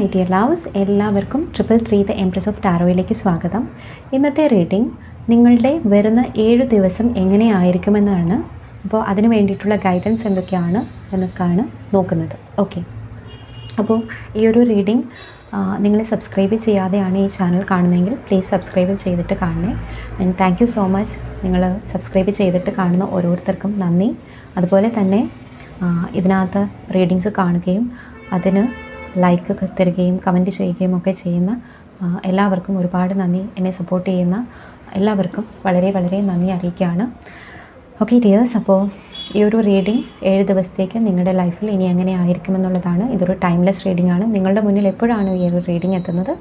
My dear loves എല്ലാവർക്കും triple three the empress of ടാറോയിലേക്ക് സ്വാഗതം. ഇന്നത്തെ റീഡിംഗ് നിങ്ങളുടെ വരുന്ന ഏഴ് ദിവസം എങ്ങനെയായിരിക്കുമെന്നാണ് അപ്പോൾ അതിന് വേണ്ടിയിട്ടുള്ള ഗൈഡൻസ് എന്തൊക്കെയാണ് എന്നൊക്കെയാണ് നോക്കുന്നത്. ഓക്കെ അപ്പോൾ ഈ ഒരു റീഡിംഗ് നിങ്ങൾ സബ്സ്ക്രൈബ് ചെയ്യാതെയാണ് ഈ ചാനൽ കാണുന്നതെങ്കിൽ പ്ലീസ് സബ്സ്ക്രൈബ് ചെയ്തിട്ട് കാണണേ. And thank you so much നിങ്ങൾ സബ്സ്ക്രൈബ് ചെയ്തിട്ട് കാണുന്ന ഓരോരുത്തർക്കും നന്ദി. അതുപോലെ തന്നെ ഇതിനകത്ത് റീഡിങ്സ് കാണുകയും അതിന് ലൈക്ക് തരികയും കമന്റ് ചെയ്യുകയും ഒക്കെ ചെയ്യുന്ന എല്ലാവർക്കും ഒരുപാട് നന്ദി എന്നെ സപ്പോർട്ട് ചെയ്യുന്ന എല്ലാവർക്കും വളരെ വളരെ നന്ദി അറിയിക്കുകയാണ്. ഓക്കെ ഡിയേഴ്സ് അപ്പോൾ ഈ ഒരു റീഡിംഗ് ഏഴ് ദിവസത്തേക്ക് നിങ്ങളുടെ ലൈഫിൽ ഇനി എങ്ങനെ ആയിരിക്കുമെന്നുള്ളതാണ്. ഇതൊരു ടൈംലെസ് റീഡിംഗ് ആണ്. നിങ്ങളുടെ മുന്നിൽ എപ്പോഴാണ് ഈ ഒരു റീഡിംഗ് എത്തുന്നത്?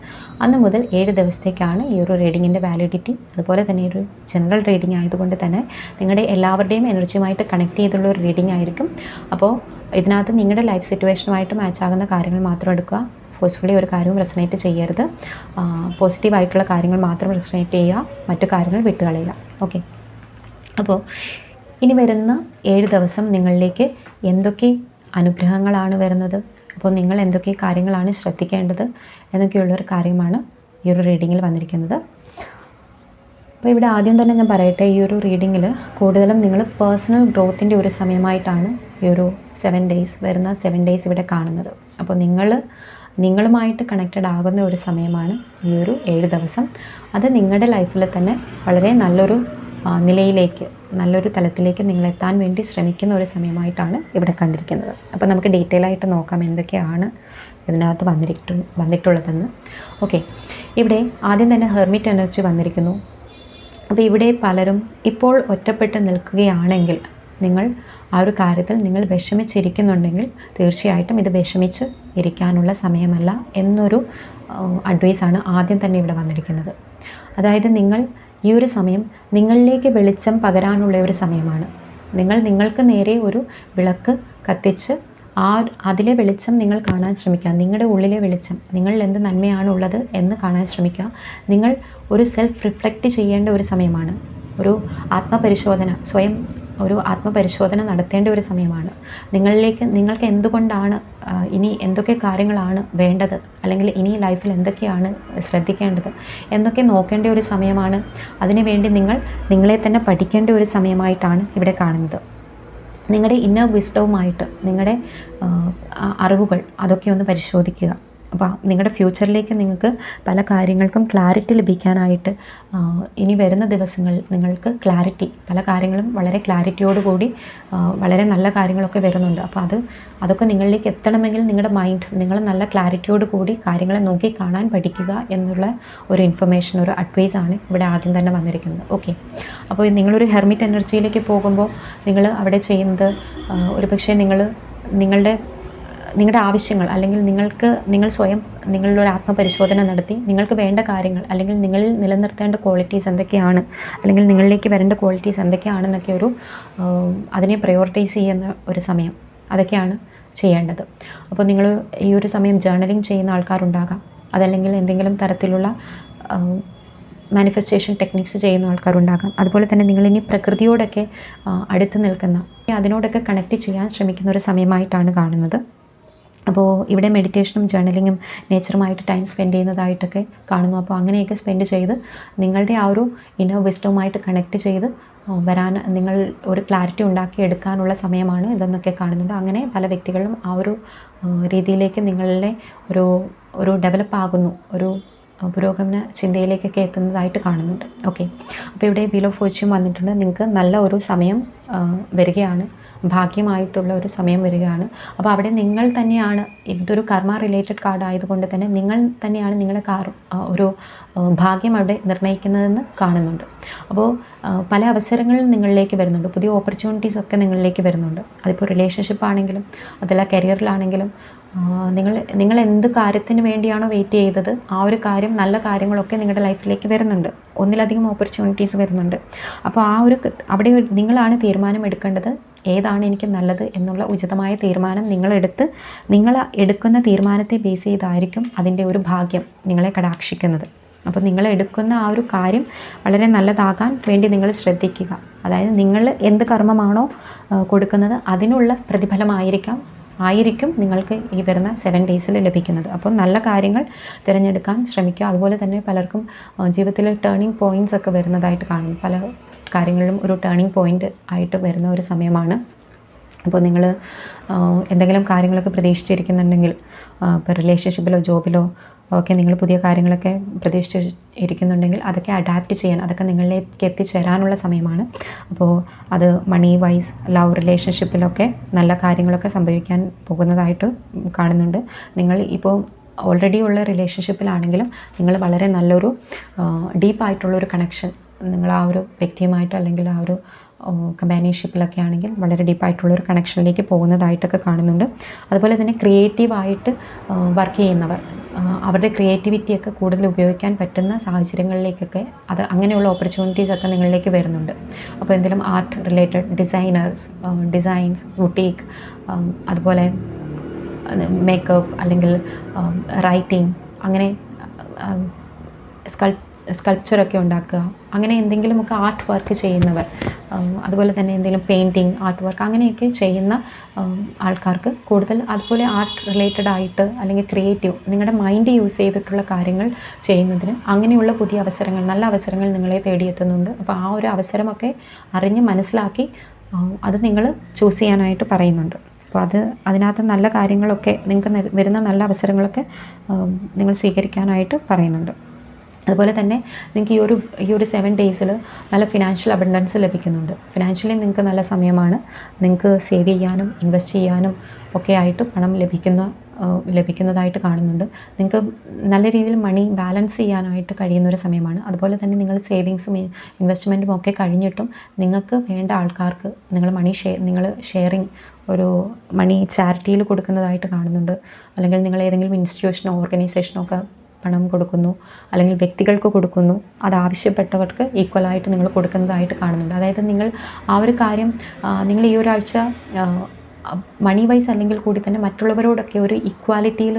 അന്ന് മുതൽ ഏഴ് ദിവസത്തേക്കാണ് ഈ ഒരു റീഡിങ്ങിന്റെ വാലിഡിറ്റി അതുപോലെ തന്നെ ഒരു ജനറൽ റീഡിംഗ് ആയതുകൊണ്ട് തന്നെ നിങ്ങളുടെ എല്ലാവരുടെയും എനർജിയുമായിട്ട് കണക്ട് ചെയ്തുള്ള ഒരു റീഡിംഗ് ആയിരിക്കും. അപ്പോൾ ഇതിനകത്ത് നിങ്ങളുടെ ലൈഫ് സിറ്റുവേഷനുമായിട്ട് മാച്ച് ആകുന്ന കാര്യങ്ങൾ മാത്രം എടുക്കുക. ഫോഴ്സ്ഫുള്ളി ഒരു കാര്യവും റെസനേറ്റ് ചെയ്യരുത്. പോസിറ്റീവായിട്ടുള്ള കാര്യങ്ങൾ മാത്രം റെസനേറ്റ് ചെയ്യുക. മറ്റു കാര്യങ്ങൾ വിട്ടുകളയുക. ഓക്കെ അപ്പോൾ ഇനി വരുന്ന ഏഴ് ദിവസം നിങ്ങളിലേക്ക് എന്തൊക്കെ അനുഗ്രഹങ്ങളാണ് വരുന്നത്? അപ്പോൾ നിങ്ങൾ എന്തൊക്കെ കാര്യങ്ങളാണ് ശ്രദ്ധിക്കേണ്ടത്? എന്നൊക്കെയുള്ളൊരു കാര്യമാണ് ഈ ഒരു റീഡിങ്ങിൽ വന്നിരിക്കുന്നത്. അപ്പോൾ ഇവിടെ ആദ്യം തന്നെ ഞാൻ പറയട്ടെ ഈ ഒരു റീഡിങ്ങിൽ കൂടുതലും നിങ്ങൾ പേഴ്സണൽ ഗ്രോത്തിന്റെ ഒരു സമയമായിട്ടാണ് ഈ ഒരു സെവൻ ഡേയ്സ് വരുന്ന സെവൻ ഡേയ്സ് ഇവിടെ കാണുന്നത്. അപ്പോൾ നിങ്ങൾ നിങ്ങളുമായിട്ട് കണക്റ്റഡ് ആകുന്ന ഒരു സമയമാണ് ഈ ഒരു ഏഴ് ദിവസം. അത് നിങ്ങളുടെ ലൈഫിൽ തന്നെ വളരെ നല്ലൊരു നിലയിലേക്ക് നല്ലൊരു തലത്തിലേക്ക് നിങ്ങൾ എത്താൻ വേണ്ടി ശ്രമിക്കുന്ന ഒരു സമയമായിട്ടാണ് ഇവിടെ കണ്ടിരിക്കുന്നത്. അപ്പോൾ നമുക്ക് ഡീറ്റെയിൽ ആയിട്ട് നോക്കാം എന്തൊക്കെയാണ് ഇതിനകത്ത് വന്നിരിക്കു വന്നിട്ടുള്ളതെന്ന്. ഓക്കെ ഇവിടെ ആദ്യം തന്നെ ഹെർമിറ്റ് എനർജി വന്നിരിക്കുന്നു. അപ്പോൾ ഇവിടെ പലരും ഇപ്പോൾ ഒറ്റപ്പെട്ട് നിൽക്കുകയാണെങ്കിൽ നിങ്ങൾ ആ ഒരു കാര്യത്തിൽ നിങ്ങൾ വിഷമിച്ചിരിക്കുന്നുണ്ടെങ്കിൽ തീർച്ചയായിട്ടും ഇത് വിഷമിച്ച് ഇരിക്കാനുള്ള സമയമല്ല എന്നൊരു അഡ്വൈസാണ് ആദ്യം തന്നെ ഇവിടെ വന്നിരിക്കുന്നത്. അതായത് നിങ്ങൾ ഈ ഒരു സമയം നിങ്ങളിലേക്ക് വെളിച്ചം പകരാനുള്ള ഒരു സമയമാണ്. നിങ്ങൾ നിങ്ങൾക്ക് നേരെ ഒരു വിളക്ക് കത്തിച്ച് ആ അതിലെ വെളിച്ചം നിങ്ങൾ കാണാൻ ശ്രമിക്കുക. നിങ്ങളുടെ ഉള്ളിലെ വെളിച്ചം. നിങ്ങളിൽ എന്ത് നന്മയാണ് ഉള്ളത് എന്ന് കാണാൻ ശ്രമിക്കുക. നിങ്ങൾ ഒരു സെൽഫ് റിഫ്ലക്റ്റ് ചെയ്യേണ്ട ഒരു സമയമാണ്. ഒരു ആത്മപരിശോധന സ്വയം ഒരു ആത്മപരിശോധന നടത്തേണ്ട ഒരു സമയമാണ്. നിങ്ങളിലേക്ക് നിങ്ങൾക്ക് എന്തുകൊണ്ടാണ് ഇനി എന്തൊക്കെ കാര്യങ്ങളാണ് വേണ്ടത്? അല്ലെങ്കിൽ ഇനി ലൈഫിൽ എന്തൊക്കെയാണ് ശ്രദ്ധിക്കേണ്ടത്? എന്നൊക്കെ നോക്കേണ്ട ഒരു സമയമാണ്. അതിനുവേണ്ടി നിങ്ങൾ നിങ്ങളെ തന്നെ പഠിക്കേണ്ട ഒരു സമയമായിട്ടാണ് ഇവിടെ കാണുന്നത്. നിങ്ങളുടെ ഇന്നർ വിസ്ഡവുമായിട്ട് നിങ്ങളുടെ അറിവുകൾ അതൊക്കെ ഒന്ന് പരിശോധിക്കുക. അപ്പോൾ നിങ്ങളുടെ ഫ്യൂച്ചറിലേക്ക് നിങ്ങൾക്ക് പല കാര്യങ്ങൾക്കും ക്ലാരിറ്റി ലഭിക്കാനായിട്ട് ഇനി വരുന്ന ദിവസങ്ങൾ നിങ്ങൾക്ക് ക്ലാരിറ്റി പല കാര്യങ്ങളും വളരെ ക്ലാരിറ്റിയോടുകൂടി കൂടി വളരെ നല്ല കാര്യങ്ങളൊക്കെ വരുന്നുണ്ട്. അപ്പോൾ അത് അതൊക്കെ നിങ്ങളിലേക്ക് എത്തണമെങ്കിൽ നിങ്ങളുടെ മൈൻഡ് നിങ്ങൾ നല്ല ക്ലാരിറ്റിയോട് കൂടി കാര്യങ്ങളെ നോക്കി കാണാൻ പഠിക്കുക എന്നുള്ള ഒരു ഇൻഫർമേഷൻ ഒരു അഡ്വൈസ് ആണ് ഇവിടെ ആദ്യം തന്നെ വന്നിരിക്കുന്നത്. ഓക്കെ അപ്പോൾ നിങ്ങളൊരു ഹെർമിറ്റ് എനർജിയിലേക്ക് പോകുമ്പോൾ നിങ്ങൾ അവിടെ ചെയ്യുന്നത് ഒരു പക്ഷേ നിങ്ങൾ നിങ്ങളുടെ നിങ്ങളുടെ ആവശ്യങ്ങൾ അല്ലെങ്കിൽ നിങ്ങൾക്ക് നിങ്ങൾ സ്വയം നിങ്ങളുടെ ഒരു ആത്മപരിശോധന നടത്തി നിങ്ങൾക്ക് വേണ്ട കാര്യങ്ങൾ അല്ലെങ്കിൽ നിങ്ങളിൽ നിലനിർത്തേണ്ട ക്വാളിറ്റീസ് എന്തൊക്കെയാണ് അല്ലെങ്കിൽ നിങ്ങളിലേക്ക് വരേണ്ട ക്വാളിറ്റീസ് എന്തൊക്കെയാണെന്നൊക്കെ ഒരു അതിനെ പ്രയോറിറ്റൈസ് ചെയ്യുന്ന ഒരു സമയം അതൊക്കെയാണ് ചെയ്യേണ്ടത്. അപ്പോൾ നിങ്ങൾ ഈ ഒരു സമയം ജേർണലിംഗ് ചെയ്യുന്ന ആൾക്കാരുണ്ടാകാം. അതല്ലെങ്കിൽ എന്തെങ്കിലും തരത്തിലുള്ള മാനിഫെസ്റ്റേഷൻ ടെക്നിക്സ് ചെയ്യുന്ന ആൾക്കാരുണ്ടാകാം. അതുപോലെ തന്നെ നിങ്ങളിനി പ്രകൃതിയോടൊക്കെ അടുത്ത് നിൽക്കുന്ന അതിനോടൊക്കെ കണക്റ്റ് ചെയ്യാൻ ശ്രമിക്കുന്ന ഒരു സമയമായിട്ടാണ് കാണുന്നത്. അപ്പോൾ ഇവിടെ മെഡിറ്റേഷനും ജേണലിങ്ങും നേച്ചറുമായിട്ട് ടൈം സ്പെൻഡ് ചെയ്യുന്നതായിട്ടൊക്കെ കാണുന്നു. അപ്പോൾ അങ്ങനെയൊക്കെ സ്പെൻഡ് ചെയ്ത് നിങ്ങളുടെ ആ ഒരു ഇന്നർ വിസ്റ്റവുമായിട്ട് കണക്ട് ചെയ്ത് വരാൻ നിങ്ങൾ ഒരു ക്ലാരിറ്റി ഉണ്ടാക്കി എടുക്കാനുള്ള സമയമാണ് ഇതെന്നൊക്കെ കാണുന്നുണ്ട്. അങ്ങനെ പല വ്യക്തികളും ആ ഒരു രീതിയിലേക്ക് നിങ്ങളുടെ ഒരു ഒരു ഡെവലപ്പ് ആകുന്നു. ഒരു പുരോഗമന ചിന്തയിലേക്കൊക്കെ എത്തുന്നതായിട്ട് കാണുന്നുണ്ട്. ഓക്കെ അപ്പോൾ ഇവിടെ ഓഫ് ഫോർച്യൂൺ വന്നിട്ടുണ്ട്. നിങ്ങൾക്ക് നല്ല ഒരു സമയം വരികയാണ്. ഭാഗ്യമായിട്ടുള്ള ഒരു സമയം വരികയാണ്. അപ്പോൾ അവിടെ നിങ്ങൾ തന്നെയാണ് ഇതൊരു കർമ്മ റിലേറ്റഡ് കാർഡ് ആയതുകൊണ്ട് തന്നെ നിങ്ങൾ തന്നെയാണ് നിങ്ങളുടെ കാർ ഒരു ഭാഗ്യം അവിടെ നിർണയിക്കുന്നതെന്ന് കാണുന്നുണ്ട്. അപ്പോൾ പല അവസരങ്ങളും നിങ്ങളിലേക്ക് വരുന്നുണ്ട്. പുതിയ ഓപ്പർച്യൂണിറ്റീസ് ഒക്കെ നിങ്ങളിലേക്ക് വരുന്നുണ്ട്. അതിപ്പോൾ റിലേഷൻഷിപ്പ് ആണെങ്കിലും അതല്ല കരിയറിലാണെങ്കിലും നിങ്ങൾ നിങ്ങൾ എന്ത് കാര്യത്തിന് വേണ്ടിയാണോ വെയിറ്റ് ചെയ്തത് ആ ഒരു കാര്യം നല്ല കാര്യങ്ങളൊക്കെ നിങ്ങളുടെ ലൈഫിലേക്ക് വരുന്നുണ്ട്. ഒന്നിലധികം ഓപ്പർച്യൂണിറ്റീസ് വരുന്നുണ്ട്. അപ്പോൾ ആ ഒരു അവിടെ നിങ്ങളാണ് തീരുമാനം എടുക്കേണ്ടത് ഏതാണ് എനിക്ക് നല്ലത് എന്നുള്ള ഉചിതമായ തീരുമാനം നിങ്ങളെടുത്ത് നിങ്ങൾ എടുക്കുന്ന തീരുമാനത്തെ ബേസ് ചെയ്തായിരിക്കും അതിന്റെ ഒരു ഭാഗ്യം നിങ്ങളെ കടാക്ഷിക്കുന്നത്. അപ്പോൾ നിങ്ങൾ എടുക്കുന്ന ആ ഒരു കാര്യം വളരെ നല്ലതാകാൻ വേണ്ടി നിങ്ങൾ ശ്രദ്ധിക്കുക. അതായത് നിങ്ങൾ എന്ത് കർമ്മമാണോ കൊടുക്കുന്നത് അതിനുള്ള പ്രതിഫലമായിരിക്കാം ആയിരിക്കും നിങ്ങൾക്ക് ഈ വരുന്ന സെവൻ ഡേയ്സിൽ ലഭിക്കുന്നത്. അപ്പോൾ നല്ല കാര്യങ്ങൾ തിരഞ്ഞെടുക്കാൻ ശ്രമിക്കുക. അതുപോലെ തന്നെ പലർക്കും ജീവിതത്തിൽ ടേണിംഗ് പോയിന്റ്സ് ഒക്കെ വരുന്നതായിട്ട് കാണും പല കാര്യങ്ങളിലും ഒരു ടേണിംഗ് പോയിന്റ് ആയിട്ട് വരുന്ന ഒരു സമയമാണ്. അപ്പോൾ നിങ്ങൾ എന്തെങ്കിലും കാര്യങ്ങളൊക്കെ പ്രതീക്ഷിച്ചിരിക്കുന്നുണ്ടെങ്കിൽ ഇപ്പോൾ റിലേഷൻഷിപ്പിലോ ജോബിലോ ഒക്കെ നിങ്ങൾ പുതിയ കാര്യങ്ങളൊക്കെ പ്രതീക്ഷിച്ച് ഇരിക്കുന്നുണ്ടെങ്കിൽ അതൊക്കെ അഡാപ്റ്റ് ചെയ്യാൻ അതൊക്കെ നിങ്ങളിലേക്ക് എത്തിച്ചേരാനുള്ള സമയമാണ്. അപ്പോൾ അത് മണി വൈസ് ലവ് റിലേഷൻഷിപ്പിലൊക്കെ നല്ല കാര്യങ്ങളൊക്കെ സംഭവിക്കാൻ പോകുന്നതായിട്ട് കാണുന്നുണ്ട്. നിങ്ങൾ ഇപ്പോൾ ഓൾറെഡി ഉള്ള റിലേഷൻഷിപ്പിലാണെങ്കിലും നിങ്ങൾ വളരെ നല്ലൊരു ഡീപ്പായിട്ടുള്ളൊരു കണക്ഷൻ നിങ്ങൾ ആ ഒരു വ്യക്തിയുമായിട്ട് അല്ലെങ്കിൽ ആ ഒരു കമ്പാനിയൻഷിപ്പിലൊക്കെ ആണെങ്കിൽ വളരെ ഡീപ്പായിട്ടുള്ളൊരു കണക്ഷനിലേക്ക് പോകുന്നതായിട്ടൊക്കെ കാണുന്നുണ്ട്. അതുപോലെ തന്നെ ക്രിയേറ്റീവായിട്ട് വർക്ക് ചെയ്യുന്നവർ അവരുടെ ക്രിയേറ്റിവിറ്റിയൊക്കെ കൂടുതൽ ഉപയോഗിക്കാൻ പറ്റുന്ന സാഹചര്യങ്ങളിലേക്കൊക്കെ അത് അങ്ങനെയുള്ള ഓപ്പർച്യൂണിറ്റീസ് ഒക്കെ നിങ്ങളിലേക്ക് വരുന്നുണ്ട്. അപ്പോൾ എന്തെങ്കിലും art related designers designs boutique അതുപോലെ മേക്കപ്പ് അല്ലെങ്കിൽ റൈറ്റിംഗ് അങ്ങനെ സ്കൾ സ്കൾപ്ചറൊക്കെ ഉണ്ടാക്കുക. അങ്ങനെ എന്തെങ്കിലുമൊക്കെ ആർട്ട് വർക്ക് ചെയ്യുന്നവർ അതുപോലെ തന്നെ എന്തെങ്കിലും പെയിന്റിങ് ആർട്ട് വർക്ക് അങ്ങനെയൊക്കെ ചെയ്യുന്ന ആൾക്കാർക്ക് കൂടുതൽ അതുപോലെ ആർട്ട് റിലേറ്റഡ് ആയിട്ട് അല്ലെങ്കിൽ ക്രിയേറ്റീവ് നിങ്ങളുടെ മൈൻഡ് യൂസ് ചെയ്തിട്ടുള്ള കാര്യങ്ങൾ ചെയ്യുന്നതിന് അങ്ങനെയുള്ള പുതിയ അവസരങ്ങൾ നല്ല അവസരങ്ങൾ നിങ്ങളെ തേടിയെത്തുന്നുണ്ട്. അപ്പോൾ ആ ഒരു അവസരമൊക്കെ അറിഞ്ഞ് മനസ്സിലാക്കി അത് നിങ്ങൾ ചൂസ് ചെയ്യാനായിട്ട് പറയുന്നുണ്ട്. അപ്പോൾ അത് അതിനകത്ത് നല്ല കാര്യങ്ങളൊക്കെ നിങ്ങൾക്ക് വരുന്ന നല്ല അവസരങ്ങളൊക്കെ നിങ്ങൾ സ്വീകരിക്കാനായിട്ട് പറയുന്നുണ്ട്. അതുപോലെ തന്നെ നിങ്ങൾക്ക് ഈ ഒരു ഈ ഒരു സെവൻ ഡേയ്സിൽ നല്ല ഫിനാൻഷ്യൽ അബണ്ടൻസ് ലഭിക്കുന്നുണ്ട്. ഫിനാൻഷ്യലി നിങ്ങൾക്ക് നല്ല സമയമാണ്. നിങ്ങൾക്ക് സേവ് ചെയ്യാനും ഇൻവെസ്റ്റ് ചെയ്യാനും ഒക്കെ ആയിട്ട് പണം ലഭിക്കുന്ന ലഭിക്കുന്നതായിട്ട് കാണുന്നുണ്ട്. നിങ്ങൾക്ക് നല്ല രീതിയിൽ മണി ബാലൻസ് ചെയ്യാനായിട്ട് കഴിയുന്ന ഒരു സമയമാണ്. അതുപോലെ തന്നെ നിങ്ങൾ സേവിങ്സും ഇൻവെസ്റ്റ്മെന്റും ഒക്കെ കഴിഞ്ഞിട്ടും നിങ്ങൾക്ക് വേണ്ട ആൾക്കാർക്ക് നിങ്ങൾ മണി ഷെയർ നിങ്ങൾ ഷെയറിങ് ഒരു മണി ചാരിറ്റിയിൽ കൊടുക്കുന്നതായിട്ട് കാണുന്നുണ്ട്. അല്ലെങ്കിൽ നിങ്ങൾ ഏതെങ്കിലും ഇൻസ്റ്റിറ്റ്യൂഷനോ ഓർഗനൈസേഷനോ ഒക്കെ പണം കൊടുക്കുന്നു അല്ലെങ്കിൽ വ്യക്തികൾക്ക് കൊടുക്കുന്നു അത് ആവശ്യപ്പെട്ടവർക്ക് ഈക്വലായിട്ട് നിങ്ങൾ കൊടുക്കുന്നതായിട്ട് കാണുന്നുണ്ട്. അതായത് നിങ്ങൾ ആ ഒരു കാര്യം നിങ്ങൾ ഈ ഒരാഴ്ച മണി വൈസ് അല്ലെങ്കിൽ കൂടി തന്നെ മറ്റുള്ളവരോടൊക്കെ ഒരു ഈക്വാലിറ്റിയിൽ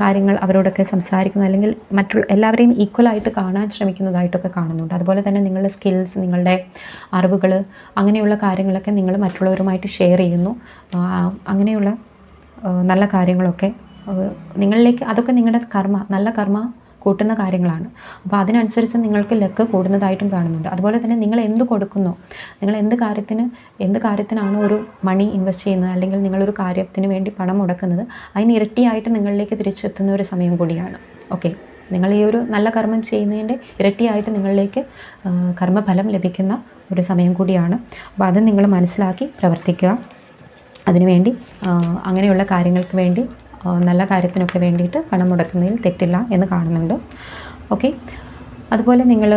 കാര്യങ്ങൾ അവരോടൊക്കെ സംസാരിക്കുന്നു അല്ലെങ്കിൽ മറ്റുള്ള എല്ലാവരെയും ഈക്വലായിട്ട് കാണാൻ ശ്രമിക്കുന്നതായിട്ടൊക്കെ കാണുന്നുണ്ട്. അതുപോലെ തന്നെ നിങ്ങളുടെ സ്കിൽസ് നിങ്ങളുടെ അറിവുകൾ അങ്ങനെയുള്ള കാര്യങ്ങളൊക്കെ നിങ്ങൾ മറ്റുള്ളവരുമായിട്ട് ഷെയർ ചെയ്യുന്നു. അങ്ങനെയുള്ള നല്ല കാര്യങ്ങളൊക്കെ നിങ്ങളിലേക്ക് അതൊക്കെ നിങ്ങളുടെ കർമ്മ നല്ല കർമ്മ കൂട്ടുന്ന കാര്യങ്ങളാണ്. അപ്പോൾ അതിനനുസരിച്ച് നിങ്ങൾക്ക് ലക്ക് കൂടുന്നതായിട്ടും കാണുന്നുണ്ട്. അതുപോലെ തന്നെ നിങ്ങൾ എന്ത് കൊടുക്കുന്നു നിങ്ങൾ എന്ത് കാര്യത്തിന് എന്ത് കാര്യത്തിനാണോ ഒരു മണി ഇൻവെസ്റ്റ് ചെയ്യുന്നത് അല്ലെങ്കിൽ നിങ്ങളൊരു കാര്യത്തിന് വേണ്ടി പണം മുടക്കുന്നത് അതിന് ഇരട്ടിയായിട്ട് നിങ്ങളിലേക്ക് തിരിച്ചെത്തുന്ന ഒരു സമയം കൂടിയാണ്. ഓക്കെ? നിങ്ങൾ ഈ ഒരു നല്ല കർമ്മം ചെയ്യുന്നതിന്റെ ഇരട്ടിയായിട്ട് നിങ്ങളിലേക്ക് കർമ്മഫലം ലഭിക്കുന്ന ഒരു സമയം കൂടിയാണ്. അപ്പോൾ അത് നിങ്ങൾ മനസ്സിലാക്കി പ്രവർത്തിക്കുക. അതിനുവേണ്ടി അങ്ങനെയുള്ള കാര്യങ്ങൾക്ക് വേണ്ടി നല്ല കാര്യത്തിനൊക്കെ വേണ്ടിയിട്ട് പണം മുടക്കുന്നതിൽ തെറ്റില്ല എന്ന് കാണുന്നുണ്ട്. ഓക്കെ അതുപോലെ നിങ്ങൾ